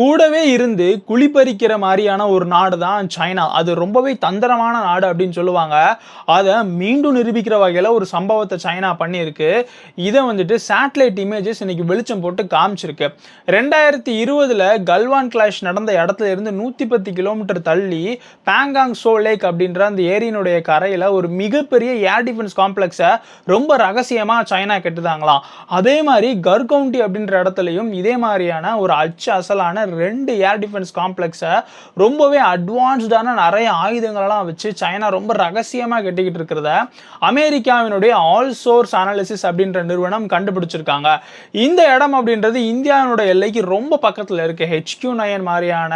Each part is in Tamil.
கூடவே இருந்து குழிப்பறிக்கிற மாதிரியான ஒரு நாடு தான் சைனா. அது ரொம்பவே தந்திரமான நாடு அப்படின்னு சொல்லுவாங்க. அதை மீண்டும் நிரூபிக்கிற வகையில் ஒரு சம்பவத்தை சைனா பண்ணியிருக்கு. இதை வந்துட்டு சேட்டலைட் இமேஜஸ் இன்னைக்கு வெளிச்சம் போட்டு காமிச்சிருக்கு. ரெண்டாயிரத்தி இருபதுல கல்வான் கிளாஷ் நடந்த இடத்துல இருந்து நூற்றி பத்து கிலோமீட்டர் தள்ளி பேங்காங் சோ லேக் அப்படின்ற அந்த ஏரியினுடைய கரையில் ஒரு மிகப்பெரிய ஏர் டிஃபென்ஸ் காம்ப்ளெக்ஸை ரொம்ப ரகசியமாக சைனா கெட்டுதாங்களாம். அதே மாதிரி கர்கவுண்டி அப்படின்ற இடத்துலையும் இதே மாதிரியான ஒரு அச்சு அசலான ரெண்டு ஏர் டிஃபென்ஸ் காம்ப்ளெக்ஸை ரொம்பவே அட்வான்ஸ்டான நிறைய ஆயுதங்களெல்லாம் வச்சு சைனா ரொம்ப ரகசியமாக கட்டிக்கிட்டு இருக்கிறத அமெரிக்காவினுடைய ஆல் சோர்ஸ் அனாலிசிஸ் அப்படின்ற நிறுவனம் கண்டுபிடிச்சிருக்காங்க. இந்த இடம் அப்படின்றது இந்தியாவினுடைய எல்லைக்கு ரொம்ப பக்கத்தில் இருக்குது ஹெச்கியூ நயன் மாதிரியான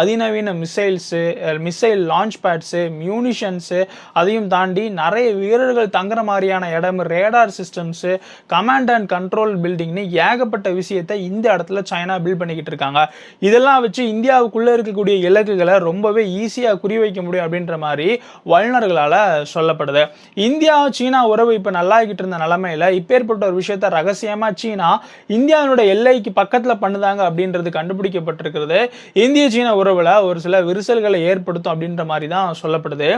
அதிநவீன missiles missile launch pads munitions அதையும் தாண்டி நிறைய வீரர்கள் தங்குற மாதிரியான இடம் radar systems command and control பில்டிங்னு ஏகப்பட்ட விஷயத்தை இந்த இடத்துல சைனா பில்ட் பண்ணிக்கிட்டு இருக்காங்க. இதெல்லாம் வச்சு இந்தியாவுக்குள்ளே இருக்கக்கூடிய இலக்குகளை ரொம்பவே ஈஸியாக குறிவைக்க முடியும் அப்படின்ற மாதிரி வல்லுநர்களால் சொல்லப்படுது. இந்தியா சீனா உறவு இப்போ நல்லாகிட்டு இருந்த நிலமையில இப்பேற்பட்ட ஒரு விஷயத்த ரகசியமாக சீனா இந்தியாவினுடைய எல்லைக்கு பக்கத்தில் பண்ணுதாங்க அப்படின்றது கண்டுபிடிக்கப்பட்டிருக்கிறது. இந்திய சீன உறவில் ஒரு சில விரிசல்களை ஏற்படுத்தும் அப்படின்ற மாதிரி தான் சொல்லப்படுது.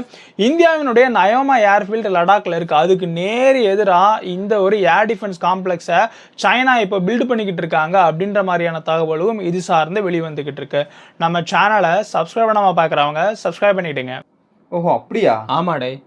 இந்தியாவினுடைய நயோமா ஏர்ஃபீல்டு லடாக்ல இருக்கு. அதுக்கு நேர் எதிராக இந்த ஒரு ஏர் டிஃபென்ஸ் காம்ப்ளெக்ஸை சைனா இப்போ பில்டு பண்ணிக்கிட்டு இருக்காங்க அப்படின்ற மாதிரியான தகவலும் இது சார்ந்து வெளிவந்துக்கிட்டு இருக்கு நம்ம சேனலை சப்ஸ்கிரைப் பண்ணாமல் பார்க்குறவங்க சப்ஸ்கிரைப் பண்ணிடுங்க ஓஹோ அப்படியா? ஆமாடே.